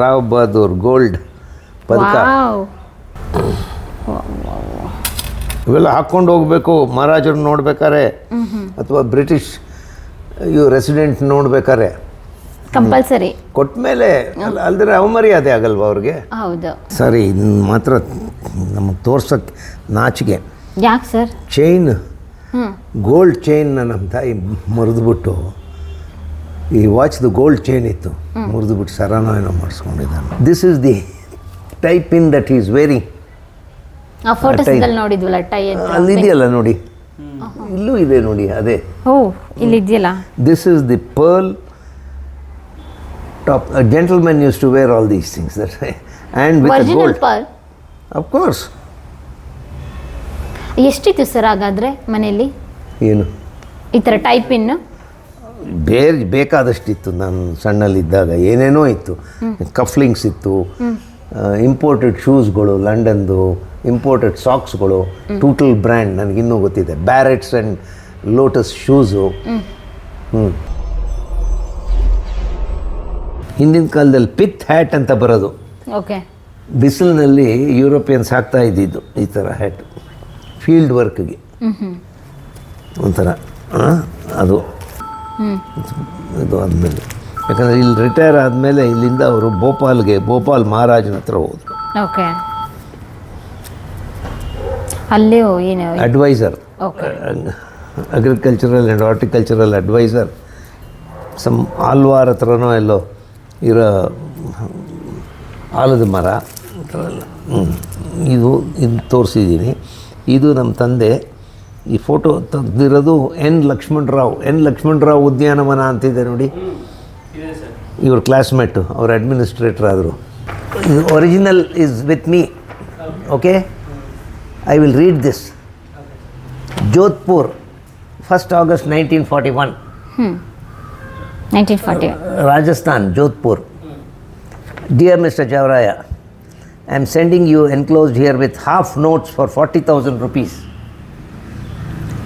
Rao Bahadur gold ಪದಕ. ಇವೆಲ್ಲ ಹಾಕ್ಕೊಂಡು ಹೋಗಬೇಕು ಮಹಾರಾಜರು ನೋಡ್ಬೇಕಾರೆ ಅಥವಾ ಬ್ರಿಟಿಷ್ ಇವು ರೆಸಿಡೆಂಟ್ ನೋಡ್ಬೇಕಾರೆ. ಕಂಪಲ್ಸರಿ. ಕೊಟ್ಟ ಮೇಲೆ ಅಲ್ದ್ರೆ ಅವಮರ್ಯಾದೆ ಆಗಲ್ವಾ ಅವ್ರಿಗೆ? ಹೌದು. ಸರಿ ಇದನ್ನ ಮಾತ್ರ ನಮಗೆ ತೋರ್ಸೋಕ್ಕೆ ನಾಚಿಗೆ ಯಾಕೆ ಸರ್? ಚೈನ್ ಗೋಲ್ಡ್ ಚೈನ್ನ ನಮ್ಮ ತಾಯಿ ಮುರಿದ್ಬಿಟ್ಟು ಈ ವಾಚ್ದು ಗೋಲ್ಡ್ ಚೈನ್ ಇತ್ತು. ಮುರಿದ್ಬಿಟ್ಟು ಸರನೋ ಏನೋ ಮಾಡಿಸ್ಕೊಂಡಿದ್ದಾನೆ this is the type in that is very ಆ ಫೋಟೋಸ್ದಲ್ಲಿ ನೋಡಿದ್ವಲ್ಲ ಟೈ ಅಂತ? ಅಲ್ಲಿ ಇದೆಯಲ್ಲ ನೋಡಿ. ಇಲ್ಲೂ ಇದೆ ನೋಡಿ ಅದೇ. ಇಲ್ಲಿ ಇದೆಯಲ್ಲ? This is the pearl top gentlemen use to wear all these things that and with original gold per of course ಎಷ್ಟಿತ್ತು ಸರ್ ಹಾಗಾದ್ರೆ ಮನೆಯಲ್ಲಿ? ಏನು? ಈ ಥರ ಟೈಪ್ ಇನ್ ಬೇರೆ ಬೇಕಾದಷ್ಟಿತ್ತು ನಾನು ಸಣ್ಣಲ್ಲಿದ್ದಾಗ. ಏನೇನೋ ಇತ್ತು. ಕಫ್ಲಿಂಗ್ಸ್ ಇತ್ತು. ಇಂಪೋರ್ಟೆಡ್ ಶೂಸ್ಗಳು ಲಂಡನ್ದು ಇಂಪೋರ್ಟೆಡ್ ಸಾಕ್ಸ್ಗಳು ಟೋಟಲ್ ಬ್ರ್ಯಾಂಡ್ ನನಗಿನ್ನೂ ಗೊತ್ತಿದೆ. ಬ್ಯಾರೆಟ್ಸ್ ಆ್ಯಂಡ್ ಲೋಟಸ್ ಶೂಸು ಹ್ಞೂ ಹಿಂದಿನ ಕಾಲದಲ್ಲಿ ಪಿತ್ ಹ್ಯಾಟ್ ಅಂತ ಬರೋದು. ಓಕೆ ಬಿಸಿಲಿನಲ್ಲಿ ಯುರೋಪಿಯನ್ಸ್ ಹಾಕ್ತಾ ಇದ್ದಿದ್ದು ಈ ಥರ ಹ್ಯಾಟ್ ಫೀಲ್ಡ್ ವರ್ಕ್ಗೆ ಒಂಥರ ಅದು. ಇದು ಆದಮೇಲೆ. ಯಾಕಂದರೆ ಇಲ್ಲಿ ರಿಟೈರ್ ಆದಮೇಲೆ ಇಲ್ಲಿಂದ ಅವರು ಭೋಪಾಲ್ಗೆ ಭೋಪಾಲ್ ಮಹಾರಾಜನ ಹತ್ರ ಹೋದರು. ಓಕೆ ಅಲ್ಲೇ ಏನು? Adviser agricultural and horticultural adviser some Alwar ಹತ್ರನೋ ಎಲ್ಲೋ ಇರೋ ಆಲದ ಮರ ಹ್ಮ್. ಇದು ಇದು ತೋರಿಸಿದ್ದೀನಿ. ಇದು ನಮ್ಮ ತಂದೆ ಈ ಫೋಟೋ ತೆಗೆದಿರೋದು ಎನ್ ಲಕ್ಷ್ಮಣರಾವ್ ಎನ್ ಲಕ್ಷ್ಮಣರಾವ್ ಉದ್ಯಾನವನ ಅಂತಿದೆ ನೋಡಿ. ಇವ್ರ ಕ್ಲಾಸ್ಮೇಟು ಅವ್ರ ಅಡ್ಮಿನಿಸ್ಟ್ರೇಟರ್ ಆದರು. ಇದು original is with me okay I will read this Jodhpur first August nineteen forty one Rajasthan Jodhpur dear mister Javaraya I am sending you enclosed herewith half notes for forty thousand rupees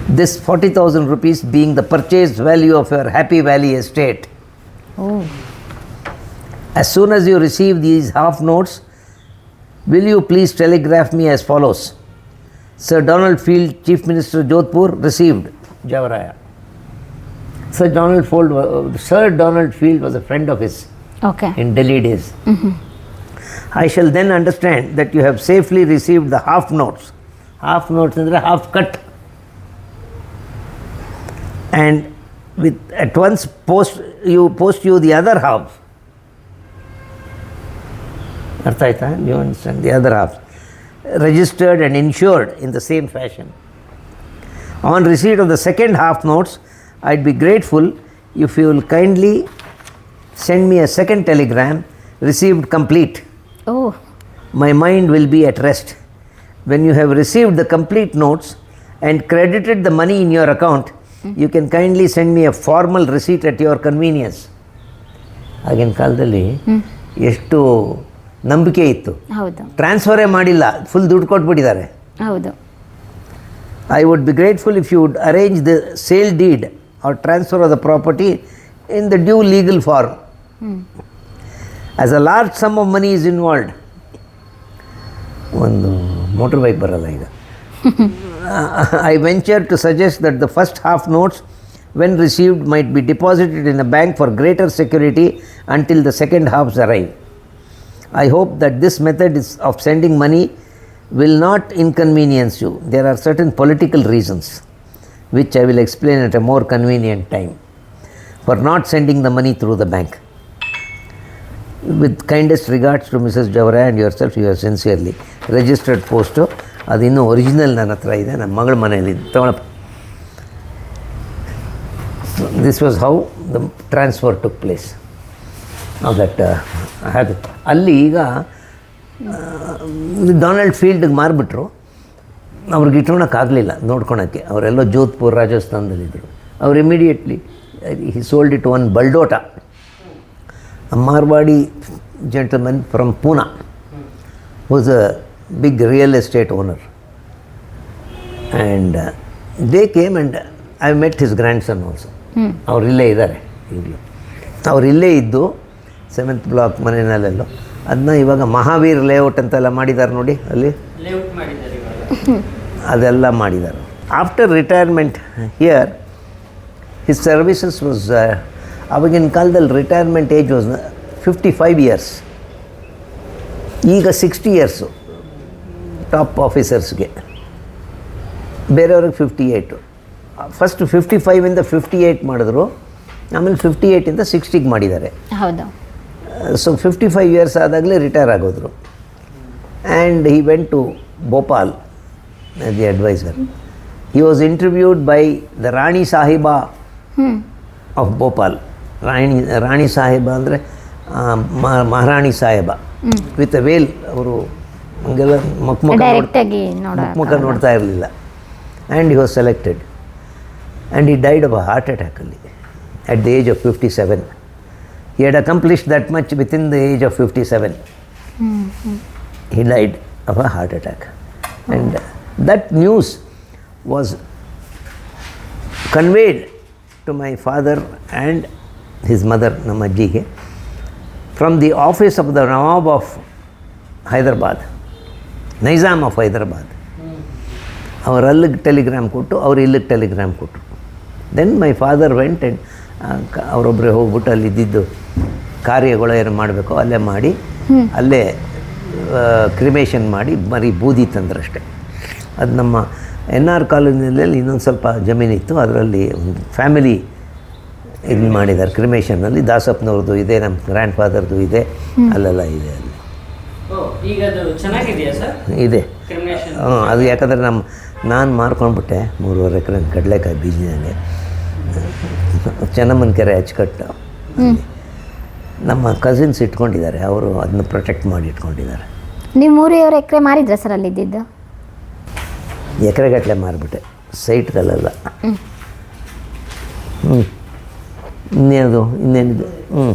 this 40,000 rupees being the purchase value of your Happy Valley estate. Oh. As soon as you receive these half notes, will you please telegraph me as follows? Sir Donald Field, Chief Minister Jodhpur, received Javaraya. Sir Donald, Fold, uh, Sir Donald Field was a friend of his okay. in Delhi days. Mm-hmm. I shall then understand that you have safely received the half notes. Half notes, half cut And with at once post you post you the other half. ಅರ್ಥ ಆಯ್ತಾ ನೀವು understand the other half registered and insured in the same fashion on receipt of the second half notes I'd be grateful if you will kindly send me a second telegram received complete. Oh My mind will be at rest. When you have received the complete notes and credited the money in your you can kindly send me a formal receipt at your convenience ಆಗಿನ ಕಾಲದಲ್ಲಿ ಎಷ್ಟು ನಂಬಿಕೆ ಇತ್ತು. ಟ್ರಾನ್ಸ್ಫರೇ ಮಾಡಿಲ್ಲ full ದುಡ್ಡು ಕೊಟ್ಬಿಟ್ಟಿದ್ದಾರೆ. ಹೌದು. I would be grateful if you would arrange the sale deed or transfer of the property in the due legal form as a large sum of money is involved ಒಂದು ಮೋಟರ್ ಬೈಕ್ ಬರಲ್ಲ ಈಗ. I venture to suggest that the first half notes, when received, might be deposited in a bank for greater security until the second halves arrive. I hope that this method of sending money will not inconvenience you. There are certain political reasons, which I will explain at a more convenient time, for not sending the money through the bank. With kindest regards to Mrs. Javara and yourself, yours sincerely. Registered Poster. ಅದು ಇನ್ನೂ original ನನ್ನ ಹತ್ರ ಇದೆ, ನಮ್ಮ ಮಗಳ ಮನೆಯಲ್ಲಿ ತಗೊಳಪ್ಪ. This was how the transfer to place that happy ಅಲ್ಲಿ ಈಗ ಡೊನಾಲ್ಡ್ ಫೀಲ್ಡ್ಗೆ ಮಾರಿಬಿಟ್ರು. ಅವ್ರಿಗೆ ಇಟ್ಕೊಳಕ್ಕಾಗಲಿಲ್ಲ ನೋಡ್ಕೊಳಕ್ಕೆ. ಅವರೆಲ್ಲೋ ಜೋಧ್ಪುರ್ ರಾಜಸ್ಥಾನದಲ್ಲಿದ್ದರು ಅವ್ರು immediately he sold it one Baldota Marwari gentleman from Poona was a big real estate owner and they came and I met his grandson also ಅವ್ರು ಇಲ್ಲೇ ಇದ್ದಾರೆ ಈಗಲೂ. ಅವ್ರು ಇಲ್ಲೇ ಇದ್ದು ಸೆವೆಂತ್ ಬ್ಲಾಕ್ ಮನೆಯಲ್ಲೆಲ್ಲೋ. ಅದನ್ನ ಇವಾಗ ಮಹಾವೀರ್ ಲೇಔಟ್ ಅಂತೆಲ್ಲ ಮಾಡಿದ್ದಾರೆ ನೋಡಿ ಅಲ್ಲಿ. ಲೇಔಟ್ ಮಾಡಿದ್ದಾರೆ ಇವಾಗ. ಅದೆಲ್ಲ ಮಾಡಿದ್ದಾರೆ after retirement here his services was ಅವಾಗಿನ ಕಾಲದಲ್ಲಿ retirement age was fifty five years ಈಗ ಸಿಕ್ಸ್ಟಿ ಇಯರ್ಸು ಟಾಪ್ ಆಫೀಸರ್ಸ್ಗೆ ಬೇರೆಯವ್ರಿಗೆ ಫಿಫ್ಟಿ ಏಯ್ಟು ಫಸ್ಟ್ ಫಿಫ್ಟಿ ಫೈವಿಂದ ಫಿಫ್ಟಿ ಏಯ್ಟ್ ಮಾಡಿದ್ರು ಆಮೇಲೆ ಫಿಫ್ಟಿ ಏಯ್ಟಿಂದ ಸಿಕ್ಸ್ಟಿಗೆ ಮಾಡಿದ್ದಾರೆ. ಹೌದು. ಸೊ ಫಿಫ್ಟಿ ಫೈವ್ ಇಯರ್ಸ್ ಆದಾಗಲೇ retire ಆಗೋದ್ರು. And he went to Bhopal the adviser he was interviewed by the Rani Sahiba of Bhopal Rani Rani Saheba ಅಂದರೆ ಮಹಾರಾಣಿ ಸಾಹೇಬ. With a veil ಅವರು ಹಂಗೆಲ್ಲ ಮಕ್ಮುಖ ಡೈರೆಕ್ಟಾಗಿ ನೋಡ್ತಾ ಇರಲಿಲ್ಲ and he was selected and he died of a heart ಅಟ್ಯಾಕಲ್ಲಿ at the age of fifty seven he had accomplish that much within the age of fifty seven he died of a heart attack. And that news was conveyed to my father and his mother, Namajjiಗೆ, from the office of the Nawab of Hyderabad, Nizam of Hyderabad. ಅವ್ರು ಅಲ್ಲಿಗೆ telegram ಕೊಟ್ಟು ಅವ್ರು ಇಲ್ಲಿಗೆ telegram ಕೊಟ್ಟರು then my father went and ಅವರೊಬ್ಬರೇ ಹೋಗ್ಬಿಟ್ಟು ಅಲ್ಲಿ ಇದ್ದಿದ್ದು ಕಾರ್ಯಗಳು ಏನು ಮಾಡಬೇಕು ಅಲ್ಲೇ ಮಾಡಿ ಅಲ್ಲೇ ಕ್ರಿಮೇಷನ್ ಮಾಡಿ ಬರೀ ಬೂದಿ ತಂದ್ರಷ್ಟೆ. ಅದು ನಮ್ಮ ಎನ್ ಆರ್ ಕಾಲೋನಿಯಲ್ಲಿ ಇನ್ನೊಂದು ಸ್ವಲ್ಪ ಜಮೀನಿತ್ತು ಅದರಲ್ಲಿ ಒಂದು ಫ್ಯಾಮಿಲಿ ಇದು ಮಾಡಿದ್ದಾರೆ ಕ್ರಿಮೇಷನ್ನಲ್ಲಿ ದಾಸಪ್ಪನವ್ರದ್ದು ಇದೆ ನಮ್ಮ ಗ್ರ್ಯಾಂಡ್ ಫಾದರ್ದು ಇದೆ ಅಲ್ಲೆಲ್ಲ ಇದೆ ಅಲ್ಲಿ. ಈಗ ಅದು ಚೆನ್ನಾಗಿದೆಯಾ ಸರ್? ಇದೆ. ಕ್ರಿಮಿನೇಷನ್ ಹ್ಞೂ ಅದು ಯಾಕಂದರೆ ನಮ್ಮ ನಾನು ಮಾರ್ಕೊಂಡ್ಬಿಟ್ಟೆ ಮೂರುವರೆ ಎಕರೆ ಕಡಲೆಕಾಯಿ ಬೀಜನಾಗೆ ಚೆನ್ನಮ್ಮನ ಕೆರೆ ಅಚ್ಚುಕಟ್ಟು. ನಮ್ಮ ಕಸಿನ್ಸ್ ಇಟ್ಕೊಂಡಿದ್ದಾರೆ ಅವರು ಅದನ್ನ ಪ್ರೊಟೆಕ್ಟ್ ಮಾಡಿ ಇಟ್ಕೊಂಡಿದ್ದಾರೆ. ನೀವು ಮೂರುವರೆ ಎಕರೆ ಮಾರಿದ್ರ ಸರ್ ಅಲ್ಲಿ ಇದ್ದಿದ್ದು ಎಕರೆಗಟ್ಟಲೆ ಮಾರಿಬಿಟ್ಟೆ ಸೈಟ್ಗಳೆಲ್ಲ ಹ್ಞೂ ಇನ್ನೇನು ಇನ್ನೇನಿದೆ ಹ್ಞೂ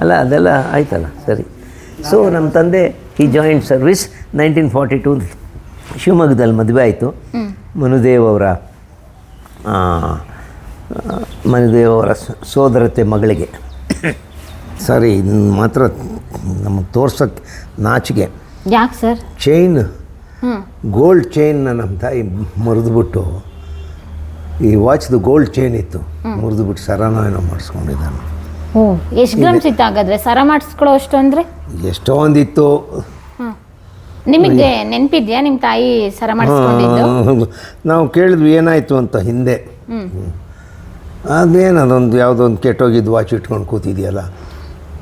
ಅಲ್ಲ ಅದೆಲ್ಲ ಆಯ್ತಲ್ಲ ಸರಿ. ಸೊ ನಮ್ಮ ತಂದೆ ಈ joint service nineteen forty two ಶಿವಮೊಗ್ಗದಲ್ಲಿ ಮದುವೆ ಆಯಿತು. ಮನುದೇವ್ ಅವರ ಮನುದೇವ್ ಅವರ ಸೋದರತೆ ಮಗಳಿಗೆ. ಸರಿ ಇದನ್ನು ಮಾತ್ರ ನಮಗೆ ತೋರ್ಸೋಕ್ಕೆ ನಾಚಿಗೆ ಯಾಕೆ ಸರ್? ಚೈನ್ ಗೋಲ್ಡ್ ಚೈನ್ ನಮ್ಮ ತಾಯಿ ಮುರಿದ್ಬಿಟ್ಟು ಈ ವಾಚ್ದು ಗೋಲ್ಡ್ ಚೈನ್ ಇತ್ತು. ಮುರಿದ್ಬಿಟ್ಟು ಸರನೋ ಏನೋ ಮಾಡಿಸ್ಕೊಂಡಿದ್ದಾನೆ. ಓ ಎಷ್ಟು ಗ್ರಾಮ್ಸ್ ಇತ್ತು ಹಾಗಾದ್ರೆ? ಸರ ಮಾಡಿಸ್ಕೊಳ್ಳೋ ಅಷ್ಟು ಅಂದರೆ? ಎಷ್ಟೊಂದಿತ್ತು ನಿಮಗೆ ನೆನಪಿದ್ಯಾ? ನಿಮ್ಮ ತಾಯಿ ಸರ ಮಾಡಿಸ್ಕೊಂಡಿದ್ದು? ನಾವು ಕೇಳಿದ್ವಿ ಏನಾಯಿತು ಅಂತ ಹಿಂದೆ. ಅದೇನು ಅದೊಂದು ಯಾವುದೋ ಒಂದು ಕೆಟ್ಟೋಗಿದ್ದು ವಾಚ್ ಇಟ್ಕೊಂಡು ಕೂತಿದೆಯಲ್ಲ.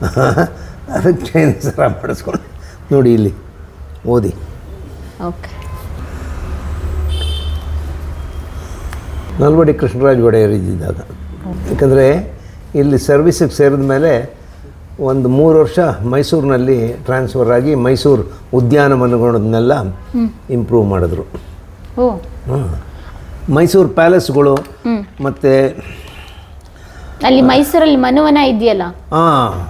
ಅದಕ್ಕೆ ಚೈನ್ ಸರ ಮಾಡಿಸ್ಕೊಂಡು ನೋಡಿ ಇಲ್ಲಿ ಓದಿ. ಓಕೆ. ನಲ್ವಡಿ ಕೃಷ್ಣರಾಜ್ ಒಡೆಯರ್ ಇದ್ದಿದ್ದಾಗ. ಯಾಕಂದರೆ ಇಲ್ಲಿ ಸರ್ವಿಸಿಗೆ ಸೇರಿದ ಮೇಲೆ ಒಂದು ಮೂರು ವರ್ಷ ಮೈಸೂರಿನಲ್ಲಿ ಟ್ರಾನ್ಸ್ಫರ್ ಆಗಿ ಮೈಸೂರು ಉದ್ಯಾನವನಗಳನ್ನೆಲ್ಲ ಇಂಪ್ರೂವ್ ಮಾಡಿದ್ರು. ಮೈಸೂರು ಪ್ಯಾಲೇಸ್ಗಳು ಮತ್ತು ಅಲ್ಲಿ ಮೈಸೂರಲ್ಲಿ ಮನುವನ ಇದೆಯಲ್ಲ?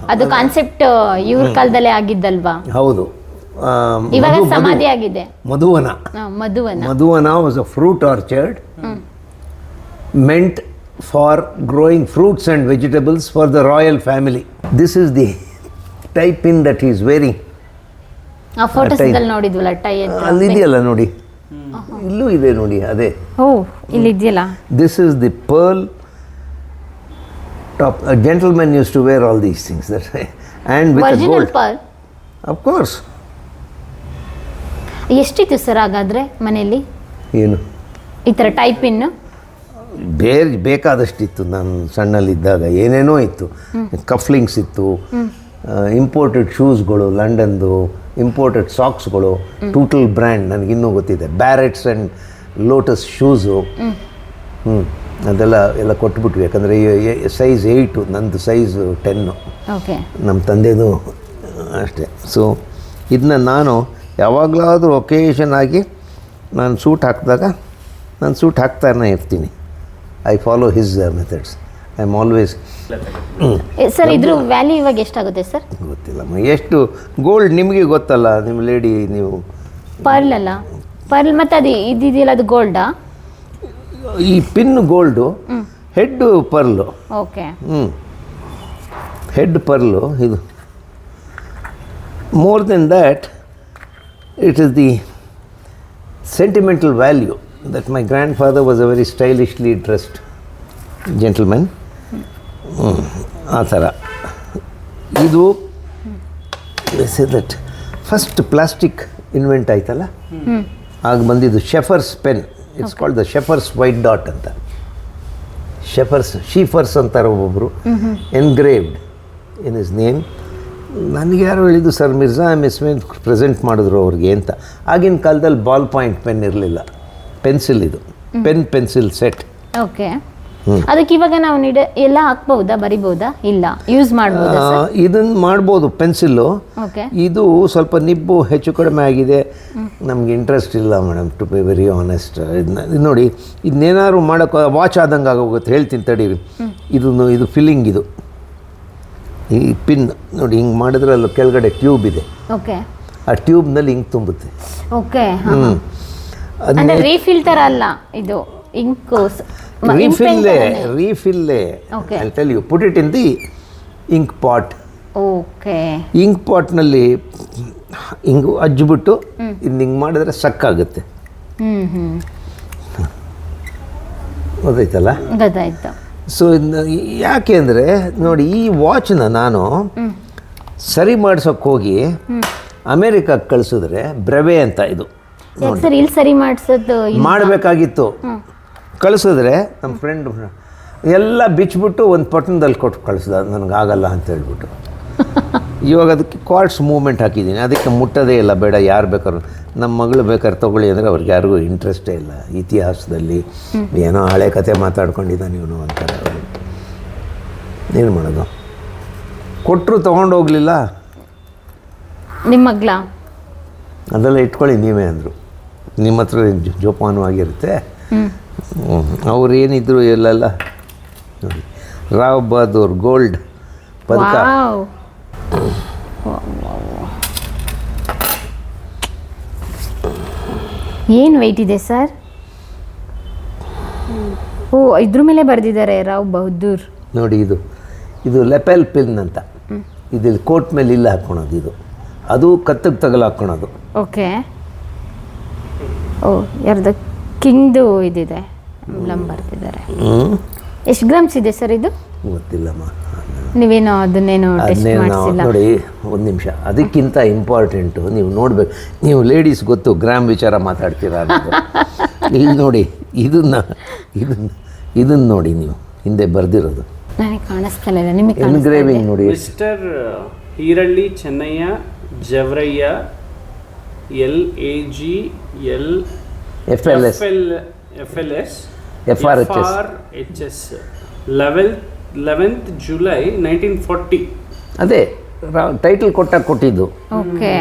ಅದು ಕಾನ್ಸೆಪ್ಟ್ ಇವ್ರ ಕಾಲದಲ್ಲೇ ಆಗಿದ್ದಲ್ವಾ? ಹೌದು. ಇವಾಗ ಸಮಾಧಿ ಆಗಿದೆ. Madhuvana. Madhuvana. Madhuvana was a fruit orchard meant for growing fruits and vegetables for the royal family this is the type in that is very ಆ ಫೋಟೋಸ್ದಲ್ಲಿ ನೋಡಿದ್ವಲ್ಲ ಟೈ ಅಲ್ಲಿದೆಯಲ್ಲ ನೋಡಿ. ಇಲ್ಲೂ ಇದೆ ನೋಡಿ ಅದೇ. ಓ ಇಲ್ಲಿ ಇದೆಯಲ್ಲ? This is the pearl top gentlemen use to wear all these things that and with gold per of course ಎಷ್ಟಿತ್ತು ಸರ್ ಹಾಗಾದ್ರೆ ಮನೆಯಲ್ಲಿ? ಏನು? ಈ ಥರ ಟೈಪ್ ಇನ್ನು ಬೇರೆ ಬೇಕಾದಷ್ಟಿತ್ತು ನಾನು ಸಣ್ಣಲ್ಲಿದ್ದಾಗ. ಏನೇನೋ ಇತ್ತು. ಕಫ್ಲಿಂಗ್ಸ್ ಇತ್ತು. ಇಂಪೋರ್ಟೆಡ್ ಶೂಸ್ಗಳು ಲಂಡನ್ದು ಇಂಪೋರ್ಟೆಡ್ ಸಾಕ್ಸ್ಗಳು ಟೂಟಲ್ ಬ್ರ್ಯಾಂಡ್ ನನಗಿನ್ನೂ ಗೊತ್ತಿದೆ. ಬ್ಯಾರೆಟ್ಸ್ ಆ್ಯಂಡ್ ಲೋಟಸ್ ಶೂಸು ಹ್ಞೂ ಅದೆಲ್ಲ ಎಲ್ಲ ಕೊಟ್ಬಿಟ್ವಿ. ಯಾಕಂದರೆ ಸೈಜ್ ಏಯ್ಟು ನಂದು ಸೈಜ್ ಟೆನ್ನು ನಮ್ಮ ತಂದೆದು ಅಷ್ಟೇ. ಸೊ ಇದನ್ನ ನಾನು ಯಾವಾಗಲಾದರೂ ಒಕೇಶನ್ ಆಗಿ ನಾನು ಸೂಟ್ ಹಾಕಿದಾಗ ನಾನು ಸೂಟ್ ಹಾಕ್ತಾನೆ ಇರ್ತೀನಿ. I follow his methods I am always sir ಇದ್ರ ವ್ಯಾಲ್ಯೂ ಇವಾಗ ಎಷ್ಟಾಗುತ್ತೆ ಸರ್ ಗೊತ್ತಿಲ್ಲಮ್ಮ. ಎಷ್ಟು ಗೋಲ್ಡ್ ನಿಮಗೆ ಗೊತ್ತಲ್ಲ ನಿಮ್ಮ ಲೇಡಿ ನೀವು ಪರ್ಲ್ ಅಲ್ಲ? ಪರ್ಲ್ ಮತ್ತೆ ಅದು ಇದಿದೆಯಲ್ಲ ಅದು ಗೋಲ್ಡಾ ಈ pin gold head pearl okay ಹ್ಞೂ ಹೆಡ್ ಪರ್ಲು ಇದು. More than that, it is the sentimental value. That my grandfather was a very stylishly dressed gentleman. ಹ್ಮ್, ಆ ಥರ. ಇದು ದಟ್ ಫಸ್ಟ್ ಪ್ಲಾಸ್ಟಿಕ್ ಇನ್ವೆಂಟ್ ಆಯ್ತಲ್ಲ? ಆಗ ಬಂದಿದ್ದು Sheaffer's pen it's called the Sheaffer's white dot ಅಂತ. Sheaffer's ಶೀಫರ್ಸ್ ಅಂತಾರೆ ಒಬ್ಬೊಬ್ಬರು ಎನ್ಗ್ರೇವ್ಡ್ ಇನ್ ಇಸ್ ನೇಮ್ ನನಗೆ ಯಾರು ಹೇಳಿದ್ದು ಸರ್ ಮಿರ್ಜಾ ಮಿಸ್ ಮೇಲೆ ಪ್ರೆಸೆಂಟ್ ಮಾಡಿದ್ರು ಅವ್ರಿಗೆ ಅಂತ. ಆಗಿನ ಕಾಲದಲ್ಲಿ ಬಾಲ್ ಪಾಯಿಂಟ್ ಪೆನ್ ಇರಲಿಲ್ಲ. ಪೆನ್ಸಿಲ್ ಇದು. Pen pencil set. ಓಕೆ. ಅದಕ್ಕೆ ಇವಾಗ ನಾವು ನಿಡ ಎಲ್ಲ ಹಾಕ್ಬಹುದಾ ಬರಿಬಹುದಾ ಇಲ್ಲ. ಯೂಸ್ ಮಾಡಬಹುದು ಇದನ್ನು ಮಾಡ್ಬೋದು ಪೆನ್ಸಿಲ್ಲು. ಓಕೆ. ಇದು ಸ್ವಲ್ಪ ನಿಬ್ಬು ಹೆಚ್ಚು ಕಡಿಮೆ ಆಗಿದೆ. ನಮ್ಗೆ ಇಂಟ್ರೆಸ್ಟ್ ಇಲ್ಲ madam to be very honest ಇದನ್ನ ಇದು ನೋಡಿ ಇದನ್ನೇನಾದ್ರು ಮಾಡೋಕೆ ವಾಚ್ ಆದಂಗೆ ಆಗೋಗುತ್ತೆ. ಹೇಳ್ತೀನಿ ತಡೀರಿ. ಇದನ್ನು ಇದು ಫಿಲ್ಲಿಂಗ್ ಇದು. ಈ ಪಿನ್ ನೋಡಿ ಹಿಂಗೆ ಮಾಡಿದ್ರೆ ಅಲ್ಲಿ ಕೆಳಗಡೆ ಟ್ಯೂಬ್ ಇದೆ. ಓಕೆ. ಆ ಟ್ಯೂಬ್ನಲ್ಲಿ ಹಿಂಗೆ ತುಂಬುತ್ತೆ. ಓಕೆ ಹ್ಞೂ ಅಂದ್ರೆ ರೀಫಿಲ್ ತರ ಅಲ್ಲ ಇದು ಇಂಕ್ ರೀಫಿಲ್ಲೇ ರೀಫಿಲ್ಲೇ Okay. I tell you put it in the ink pot okay ink ಪಾಟ್ನಲ್ಲಿ ಹಿಂಗೆ ಅಜ್ಜಿಬಿಟ್ಟು ಇನ್ನು ಹಿಂಗೆ ಮಾಡಿದ್ರೆ ಸಕ್ಕಾಗುತ್ತೆ ಗೊತ್ತಾಯ್ತಲ್ಲ? ಗೊತ್ತಾಯ್ತು. ಸೊ ಯಾಕೆ ಅಂದರೆ ನೋಡಿ ಈ ವಾಚ್ನ ನಾನು ಸರಿ ಮಾಡಿಸೋಕ್ಕೋಗಿ ಹೋಗಿ ಅಮೇರಿಕಕ್ಕೆ ಕಳಿಸಿದ್ರೆ ಬ್ರೆವೆ ಅಂತ ಇದು. ಸರ್ ಇಲ್ಲಿ ಸರಿ ಮಾಡ್ಸೋದು ಮಾಡಬೇಕಾಗಿತ್ತು. ಕಳಿಸಿದ್ರೆ ನಮ್ಮ ಫ್ರೆಂಡ್ ಎಲ್ಲ ಬಿಚ್ಚಿಬಿಟ್ಟು ಒಂದು ಪಟ್ಟಣದಲ್ಲಿ ಕೊಟ್ಟು ಕಳಿಸ್ದ. ಆಗಲ್ಲ ಅಂತ ಹೇಳ್ಬಿಟ್ಟು. ಇವಾಗ ಅದಕ್ಕೆ ಕಾರ್ಡ್ಸ್ ಮೂವ್ಮೆಂಟ್ ಹಾಕಿದ್ದೀನಿ. ಅದಕ್ಕೆ ಮುಟ್ಟೋದೇ ಇಲ್ಲ. ಬೇಡ ಯಾರು ಬೇಕಾದ್ರು. ನಮ್ಮ ಮಗಳು ಬೇಕಾದ್ರೆ ತೊಗೊಳ್ಳಿ ಅಂದರೆ ಅವ್ರಿಗೆ ಯಾರಿಗೂ ಇಂಟ್ರೆಸ್ಟೇ ಇಲ್ಲ. ಇತಿಹಾಸದಲ್ಲಿ ಏನೋ ಹಳೆ ಕತೆ ಮಾತಾಡ್ಕೊಂಡಿದ್ದಾನೆ ಇವನು ಅಂತಾರೆ ಅವರು. ಏನು ಮಾಡೋದು? ಕೊಟ್ಟರು ತೊಗೊಂಡೋಗ್ಲಿಲ್ಲ ನಿಮ್ಮ ಮಗ್ಲ ಅದೆಲ್ಲ ಇಟ್ಕೊಳ್ಳಿ ನೀವೇ ಅಂದರು. ನಿಮ್ಮ ಹತ್ರ ಜೋಪಾನವಾಗಿರುತ್ತೆ ಅವ್ರು ಏನಿದ್ರು ಎಲ್ಲೆಲ್ಲ ನೋಡಿ. ರಾವ್ ಬಹದ್ದೂರ್ ಗೋಲ್ಡ್ ಪದಕ. ಏನು ವೆಯ್ಟ್ ಇದೆ ಸರ್ ಓ ಇದ್ರ ಮೇಲೆ ಬರೆದಿದ್ದಾರೆ ರಾವ್ ಬಹದ್ದೂರ್. ನೋಡಿ ಇದು. ಇದು ಲೆಪೆಲ್ ಪಿನ್ ಅಂತ. ಇದು ಕೋಟ್ ಮೇಲೆ ಇಲ್ಲ ಹಾಕ್ಕೊಳೋದು ಇದು. ಅದು ಕತ್ತಿಗೆ ತಗಲು ಹಾಕ್ಕೊಳೋದು ಓಕೆ. ಓ ಯಾರ್ದು? ಕಿಂಗ್ದು ಇದಿದೆ. ಎಂಬ್ಲಮ್ ಬರ್ತಿದ್ದಾರೆ. ಎಷ್ಟು ಗ್ರಾಮ್ಸ್ ಇದೆ ಸರ್ ಇದು? ಗೊತ್ತಿಲ್ಲಮ್ಮ. ನೀವೇನೋ ಅದನ್ನೇನೋ ಟೆಸ್ಟ್ ಮಾಡಿಸಿಲ್ಲ? ನೋಡಿ ಒಂದು ನಿಮಿಷ. ಅದಕ್ಕಿಂತ ಇಂಪಾರ್ಟೆಂಟು ನೀವು ನೋಡ್ಬೇಕು. ನೀವು ಲೇಡೀಸ್ ಗೊತ್ತು ಗ್ರಾಮ್ ವಿಚಾರ ಮಾತಾಡ್ತೀರಾ. ಇಲ್ಲಿ ನೋಡಿ ಇದನ್ನ ಇದನ್ನ ಇದನ್ನ ನೋಡಿ ನೀವು. ಹಿಂದೆ ಬರ್ದಿರೋದು. ನನಗೆ ಕಾಣಿಸ್ತಾ ಇಲ್ಲ ನಿಮಗೆ? ಎನ್ಗ್ರೇವಿಂಗ್ ನೋಡಿ. Mister Eeralli Chennaiah Javaraiah L A G L F L S F L F L S H H S eleventh eleventh July nineteen forty ಅದೇ ಟೈಟಲ್ ಕೊಟ್ಟಾಗ ಕೊಟ್ಟಿದ್ದು. ಓಕೆ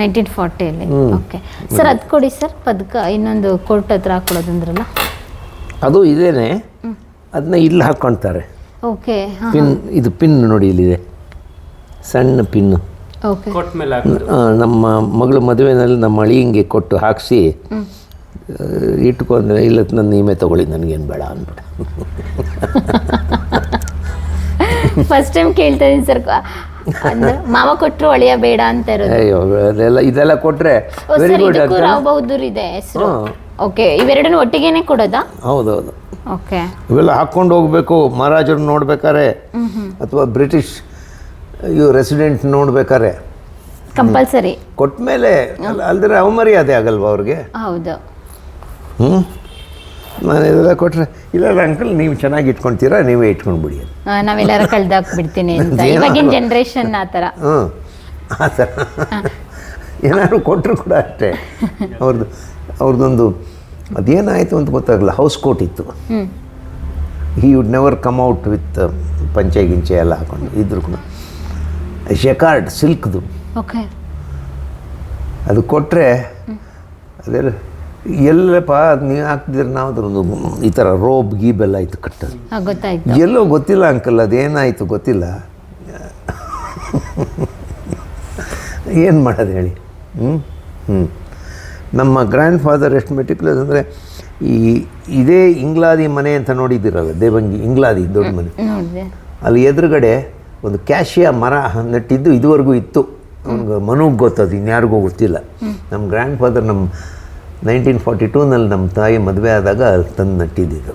ನೈನ್ಟೀನ್ ಫಾರ್ಟಿಯಲ್ಲಿ ಓಕೆ ಸರ್ ಅದು ಕೊಡಿ ಸರ್ ಪದಕ ಇನ್ನೊಂದು court ಹತ್ರ ಹಾಕೊಳ್ಳೋದಂದ್ರಲ್ಲ ಅದು ಇದೇನೆ. ಅದನ್ನ ಇಲ್ಲಿ ಹಾಕ್ಕೊಳ್ತಾರೆ ಓಕೆ ಪಿನ್ ಇದು ಪಿನ್ ನೋಡಿ ಇಲ್ಲಿದೆ. ಸಣ್ಣ ಪಿನ್ನು. ಕೊಟ್ಟ ಮೇಲೆ ಹಾಕೋದು ಆ, ನಮ್ಮ ಮಗಳ ಮದುವೆನಲ್ಲಿ ನಮ್ಮ ಅಳಿಯಂಗೆ ಕೊಟ್ಟು ಹಾಕಿಸಿ ಇಟ್ಕೊಂಡ್ರೆ ಇಲ್ಲ ನನ್ನ ನೀವೇ ತಗೊಳ್ಳಿ ನನಗೇನು ಬೇಡ ಅಂದ್ಬಿಟ್ಟು. ಫಸ್ಟ್ ಟೈಮ್ ಕೇಳ್ತಾ ಇದ್ದೀನಿ ಸರ್ ಮಾವ ಕೊಟ್ಟರು ಒಳೆಯ ಬೇಡ ಅಂತ ಇರೋದು. ಅಯ್ಯೋ ಅದೆಲ್ಲ ಇದೆಲ್ಲ ಕೊಟ್ಟರೆ very sir good Rao Bahadur ಇದೆ ಹೆಸರು. ಓಕೆ ಇವೆರಡನ್ನು ಒಟ್ಟಿಗೆನೆ ಕೊಡೋದಾ? ಹೌದೌದು. ಓಕೆ ಇವೆಲ್ಲ ಹಾಕ್ಕೊಂಡು ಹೋಗ್ಬೇಕು ಮಹಾರಾಜರು ನೋಡ್ಬೇಕಾರೆ ಅಥವಾ ಬ್ರಿಟಿಷ್ ಇವು ರೆಸಿಡೆಂಟ್ ನೋಡ್ಬೇಕಾರೆ ಕಂಪಲ್ಸರಿ ಕೊಟ್ಟ ಮೇಲೆ ಅಲ್ದ್ರೆ ಅವಮರ್ಯಾದೆ ಆಗಲ್ವಾ ಅವ್ರಿಗೆ? ಹೌದು. ಹ್ಞೂ ನಾನು ಇದೆಲ್ಲ ಕೊಟ್ಟರೆ ಇಲ್ಲ ಅಂಕಲ್ ನೀವು ಚೆನ್ನಾಗಿ ಇಟ್ಕೊಳ್ತೀರಾ ನೀವೇ ಇಟ್ಕೊಂಡು ಬಿಡಿ ನಾವೆಲ್ಲರ ಕಳ್ದಾಕ್ ಬಿಡ್ತೀನಿ ಅಂತ. ಇವಾಗಿನ ಜನ್ರೇಷನ್ ಆ ಥರ. ಹ್ಞೂ ಆ ಥರ. ಏನಾದ್ರು ಕೊಟ್ಟರು ಕೂಡ ಅಷ್ಟೇ. ಅವ್ರದ್ದು ಅವ್ರದ್ದೊಂದು ಅದೇನಾಯಿತು ಅಂತ ಗೊತ್ತಾಗಲ್ಲ ಹೌಸ್ ಕೋಟ್ ಇತ್ತು. He would never come out with ಪಂಚೆ ಗಿಂಚೆ ಎಲ್ಲ ಹಾಕೊಂಡು. ಇದ್ರು ಕೂಡ. ಶೆಕಾರ್ಡ್ ಸಿಲ್ಕ್ದು. ಓಕೆ. ಅದು ಕೊಟ್ಟರೆ ಅದೇ ಎಲ್ಲಪ್ಪ ಅದು ನೀವು ಹಾಕ್ತಿದ್ರೆ ನಾವು ಅದರೊಂದು ಈ ಥರ ರೋಬ್ ಗೀಬೆಲ್ಲ ಆಯಿತು ಕಟ್ಟೋದು. ಗೊತ್ತಾಯ್ತು. ಎಲ್ಲೋ ಗೊತ್ತಿಲ್ಲ ಅಂಕಲ್ ಅದೇನಾಯಿತು ಗೊತ್ತಿಲ್ಲ. ಏನು ಮಾಡೋದು ಹೇಳಿ? ಹ್ಞೂ ಹ್ಞೂ ನಮ್ಮ ಗ್ರ್ಯಾಂಡ್ ಫಾದರ್ ಎಷ್ಟು ಮೆಟಿಕ್ಯುಲಸ್ ಅಂದರೆ ಈ ಇದೇ ಇಂಗ್ಲಾದಿ ಮನೆ ಅಂತ ನೋಡಿದ್ದೀರಲ್ಲ ದೇವಂಗಿ ಇಂಗ್ಲಾದಿ ದೊಡ್ಡ ಮನೆ. ಅಲ್ಲಿ ಎದುರುಗಡೆ ಒಂದು ಕ್ಯಾಶಿಯ ಮರ ನೆಟ್ಟಿದ್ದು ಇದುವರೆಗೂ ಇತ್ತು. ಅವ್ನಿಗೆ ಮನುಗೆ ಗೊತ್ತದು, ಇನ್ಯಾರಿಗೂ ಗೊತ್ತಿಲ್ಲ. ನಮ್ಮ ಗ್ರ್ಯಾಂಡ್ ಫಾದರ್ ನಮ್ಮ ನೈನ್ಟೀನ್ ಫಾರ್ಟಿ ಟೂನಲ್ಲಿ ನಮ್ಮ ತಾಯಿ ಮದುವೆ ಆದಾಗ ತಂದು ನಟ್ಟಿದ್ದು